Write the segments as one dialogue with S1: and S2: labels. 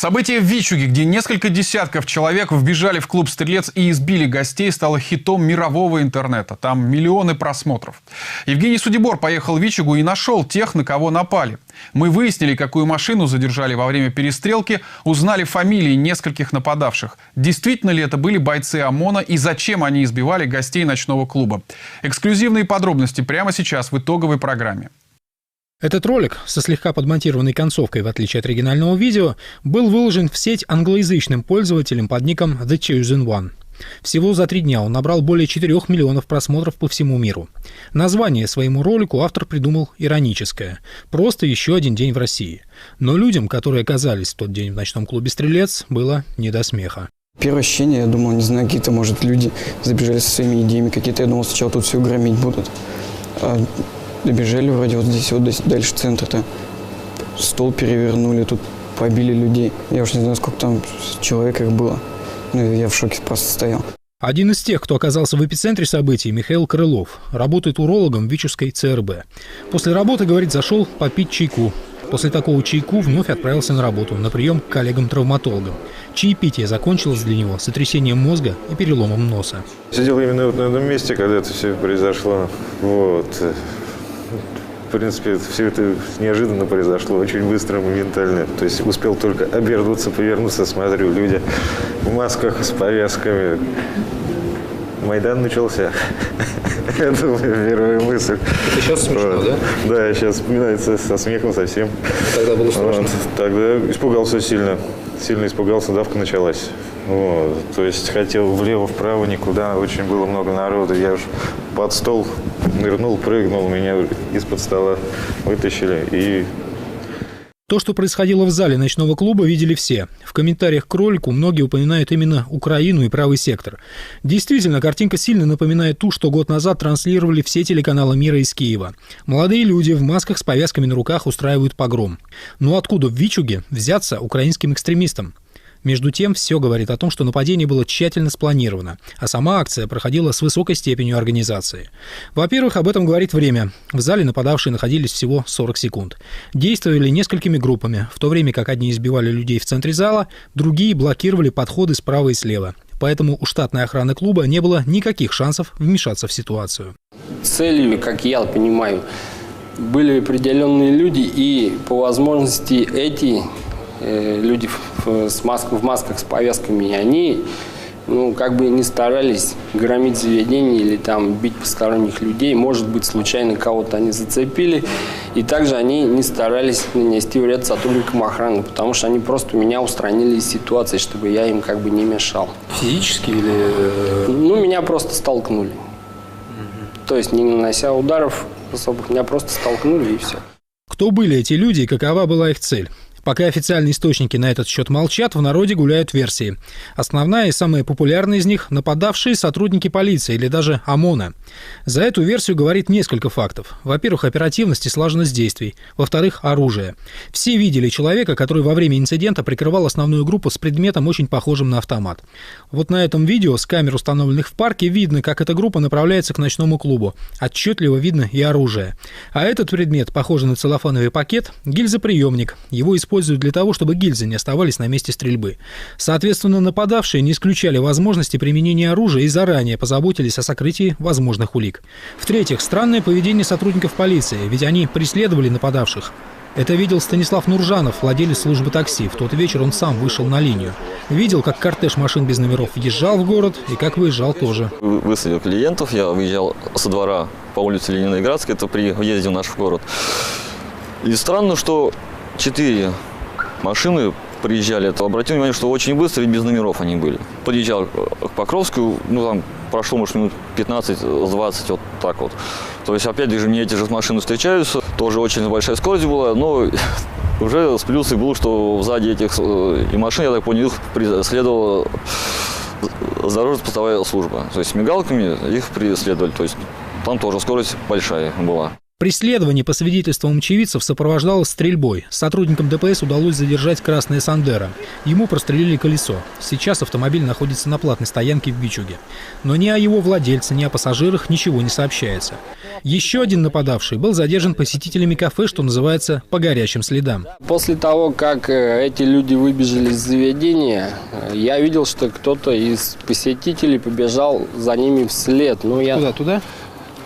S1: Событие в Вичуге, где несколько десятков человек вбежали в клуб «Стрелец» и избили гостей, стало хитом мирового интернета. Там миллионы просмотров. Евгений Судебор поехал в Вичугу и нашел тех, на кого напали. Мы выяснили, какую машину задержали во время перестрелки, узнали фамилии нескольких нападавших. Действительно ли это были бойцы ОМОНа и зачем они избивали гостей ночного клуба? Эксклюзивные подробности прямо сейчас в итоговой программе.
S2: Этот ролик со слегка подмонтированной концовкой, в отличие от оригинального видео, был выложен в сеть англоязычным пользователем под ником The Chosen One. Всего за три дня он набрал более 4 миллионов просмотров по всему миру. Название своему ролику автор придумал ироническое. Просто еще один день в России. Но людям, которые оказались в тот день в ночном клубе «Стрелец», было не до смеха.
S3: Первое ощущение, я думал, не знаю, какие-то, может, люди забежали со своими идеями какие-то. Я думал, сначала тут все громить будут. А Добежали вроде вот здесь вот дальше центр-то. Стол перевернули, тут побили людей. Я уж не знаю, сколько там человек их было. Ну, я в шоке просто стоял.
S2: Один из тех, кто оказался в эпицентре событий, Михаил Крылов, работает урологом в Вичевской ЦРБ. После работы, говорит, зашел попить чайку. После такого чайку вновь отправился на работу, на прием к коллегам-травматологам. Чаепитие закончилось для него сотрясением мозга и переломом носа.
S4: Сидел именно вот на этом месте, когда это все произошло. Вот в принципе, все это неожиданно произошло, очень быстро, моментально. То есть успел только обернуться, повернуться, смотрю, люди в масках с повязками. Майдан начался. Это моя первая мысль.
S2: Это сейчас смешно, вот. да?
S4: Да, сейчас вспоминается со смехом совсем.
S2: Тогда было страшно. Вот.
S4: Тогда испугался сильно. Сильно испугался, давка началась. Вот. То есть хотел влево-вправо, никуда. Очень было много народу. Я уж под стол нырнул, прыгнул, меня из-под стола вытащили и
S2: то, что происходило в зале ночного клуба, видели все. В комментариях к ролику многие упоминают именно Украину и правый сектор. Действительно, картинка сильно напоминает ту, что год назад транслировали все телеканалы мира из Киева. Молодые люди в масках с повязками на руках устраивают погром. Но откуда в Вичуге взяться украинским экстремистам? Между тем, все говорит о том, что нападение было тщательно спланировано, а сама акция проходила с высокой степенью организации. Во-первых, об этом говорит время. В зале нападавшие находились всего 40 секунд. Действовали несколькими группами, в то время как одни избивали людей в центре зала, другие блокировали подходы справа и слева. Поэтому у штатной охраны клуба не было никаких шансов вмешаться в ситуацию.
S5: Целью, как я понимаю, были определенные люди, и по возможности эти люди в, с маск, в масках с повязками, они ну, как бы не старались громить заведение или там бить посторонних людей. Может быть, случайно кого-то они зацепили. И также они не старались нанести вред сотрудникам охраны, потому что они просто меня устранили из ситуации, чтобы я им как бы не мешал.
S2: Физически или... Э,
S5: ну, меня просто столкнули. Угу. То есть, не нанося ударов особых, меня просто столкнули и все.
S2: Кто были эти люди и какова была их цель? Пока официальные источники на этот счет молчат, в народе гуляют версии. Основная и самая популярная из них – нападавшие сотрудники полиции или даже ОМОНа. За эту версию говорит несколько фактов. Во-первых, оперативность и слаженность действий. Во-вторых, оружие. Все видели человека, который во время инцидента прикрывал основную группу с предметом, очень похожим на автомат. Вот на этом видео с камер, установленных в парке, видно, как эта группа направляется к ночному клубу. Отчетливо видно и оружие. А этот предмет, похожий на целлофановый пакет – гильзоприемник. Его используют используют для того, чтобы гильзы не оставались на месте стрельбы. Соответственно, нападавшие не исключали возможности применения оружия и заранее позаботились о сокрытии возможных улик. В-третьих, странное поведение сотрудников полиции, ведь они преследовали нападавших. Это видел Станислав Нуржанов, владелец службы такси. В тот вечер он сам вышел на линию. Видел, как кортеж машин без номеров въезжал в город и как выезжал тоже.
S6: Высадил клиентов, я выезжал со двора по улице Ленинградской, это при въезде в наш город. И странно, что четыре машины приезжали, то обратил внимание, что очень быстро и без номеров они были. Подъезжал к Покровскую, ну там прошло, может, минут 15-20, вот так вот. То есть, опять же, мне эти же машины встречаются, тоже очень большая скорость была, но уже с плюсом был, что сзади этих э, и машин, я так понял, их преследовала дорожно-постовая служба. То есть, мигалками их преследовали, то есть там тоже скорость большая была.
S2: Преследование, по свидетельствам очевидцев, сопровождалось стрельбой. Сотрудникам ДПС удалось задержать красное Сандера. Ему прострелили колесо. Сейчас автомобиль находится на платной стоянке в Бичуге. Но ни о его владельце, ни о пассажирах ничего не сообщается. Еще один нападавший был задержан посетителями кафе, что называется, по горячим следам.
S5: После того, как э, эти люди выбежали из заведения, э, я видел, что кто-то из посетителей побежал за ними вслед. Ну, я...
S2: Куда, туда?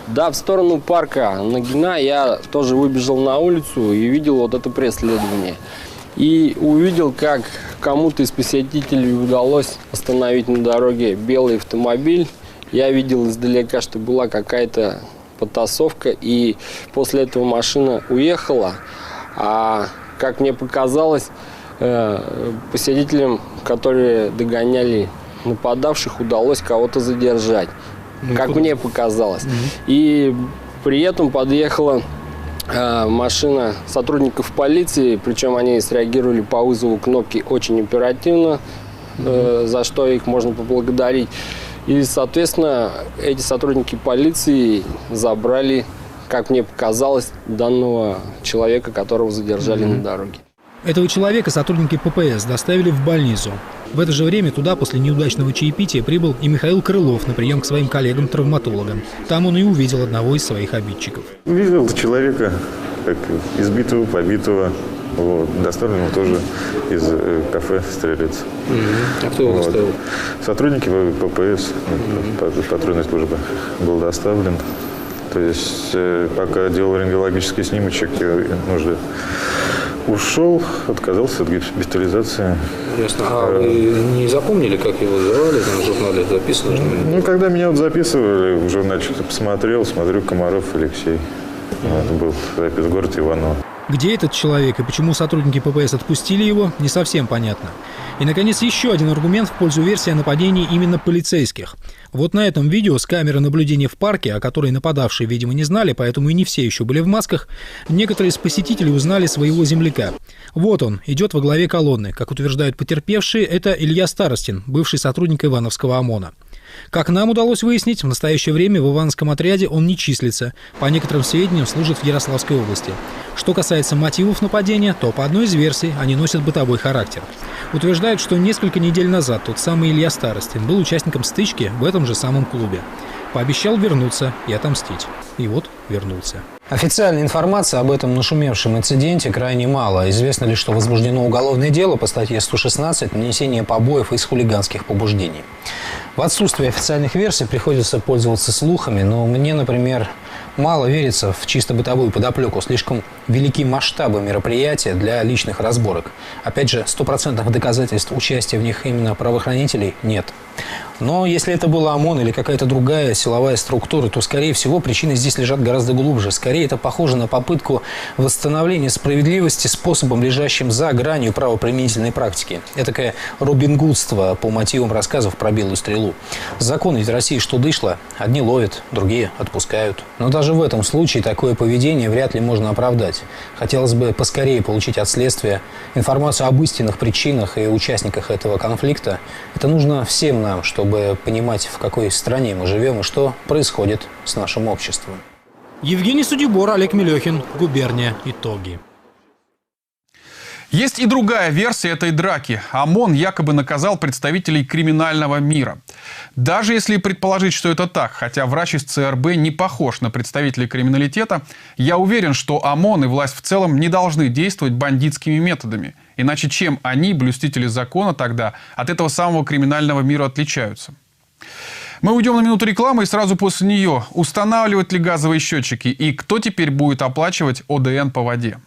S5: Да, в сторону парка Нагина я тоже выбежал на улицу и видел вот это преследование. И увидел, как кому-то из посетителей удалось остановить на дороге белый автомобиль. Я видел издалека, что была какая-то потасовка, и после этого машина уехала. А как мне показалось, э, посетителям, которые догоняли нападавших, удалось кого-то задержать как мне показалось. И при этом подъехала э, машина сотрудников полиции, причем они среагировали по вызову кнопки очень оперативно, э, за что их можно поблагодарить. И, соответственно, эти сотрудники полиции забрали, как мне показалось, данного человека, которого задержали на дороге.
S2: Этого человека сотрудники ППС доставили в больницу. В это же время туда после неудачного чаепития прибыл и Михаил Крылов на прием к своим коллегам-травматологам. Там он и увидел одного из своих обидчиков.
S4: Видел человека, как избитого, побитого. Вот. Доставлен его тоже из э, кафе «Стрелец».
S2: А кто его
S4: Вот.
S2: доставил?
S4: Сотрудники ППС, ну, патрульной службы, был доставлен. То есть, э, пока делал рентгенологический снимочек, э, нужно ушел, отказался от госпитализации.
S7: Ясно. А вы не запомнили, как его звали? Там в журнале это записано.
S4: Ну, когда меня вот записывали, в журнале что-то посмотрел, смотрю, Комаров Алексей. Вот, был запись город Иваново.
S2: Где этот человек и почему сотрудники ППС отпустили его, не совсем понятно. И, наконец, еще один аргумент в пользу версии о нападении именно полицейских. Вот на этом видео с камеры наблюдения в парке, о которой нападавшие, видимо, не знали, поэтому и не все еще были в масках, некоторые из посетителей узнали своего земляка. Вот он, идет во главе колонны. Как утверждают потерпевшие, это Илья Старостин, бывший сотрудник Ивановского ОМОНа. Как нам удалось выяснить, в настоящее время в Ивановском отряде он не числится. По некоторым сведениям, служит в Ярославской области. Что касается мотивов нападения, то по одной из версий они носят бытовой характер. Утверждают, что несколько недель назад тот самый Илья Старостин был участником стычки в этом же самом клубе. Пообещал вернуться и отомстить. И вот вернулся.
S7: Официальной информации об этом нашумевшем инциденте крайне мало. Известно лишь, что возбуждено уголовное дело по статье 116 «Нанесение побоев из хулиганских побуждений». В отсутствие официальных версий приходится пользоваться слухами, но мне, например, мало верится в чисто бытовую подоплеку. Слишком велики масштабы мероприятия для личных разборок. Опять же, стопроцентных доказательств участия в них именно правоохранителей нет. Но если это был ОМОН или какая-то другая силовая структура, то, скорее всего, причины здесь лежат гораздо глубже. Скорее, это похоже на попытку восстановления справедливости способом, лежащим за гранью правоприменительной практики. Этакое робингудство по мотивам рассказов про белую стрелу. Закон ведь в России что дышло, одни ловят, другие отпускают. Но даже в этом случае такое поведение вряд ли можно оправдать. Хотелось бы поскорее получить от следствия информацию об истинных причинах и участниках этого конфликта. Это нужно всем нам, чтобы понимать, в какой стране мы живем и что происходит с нашим обществом.
S2: Евгений Судебор, Олег Мелехин, Губерния. Итоги.
S1: Есть и другая версия этой драки. ОМОН якобы наказал представителей криминального мира. Даже если предположить, что это так, хотя врач из ЦРБ не похож на представителей криминалитета, я уверен, что ОМОН и власть в целом не должны действовать бандитскими методами. Иначе чем они, блюстители закона, тогда от этого самого криминального мира отличаются? Мы уйдем на минуту рекламы и сразу после нее. Устанавливать ли газовые счетчики и кто теперь будет оплачивать ОДН по воде?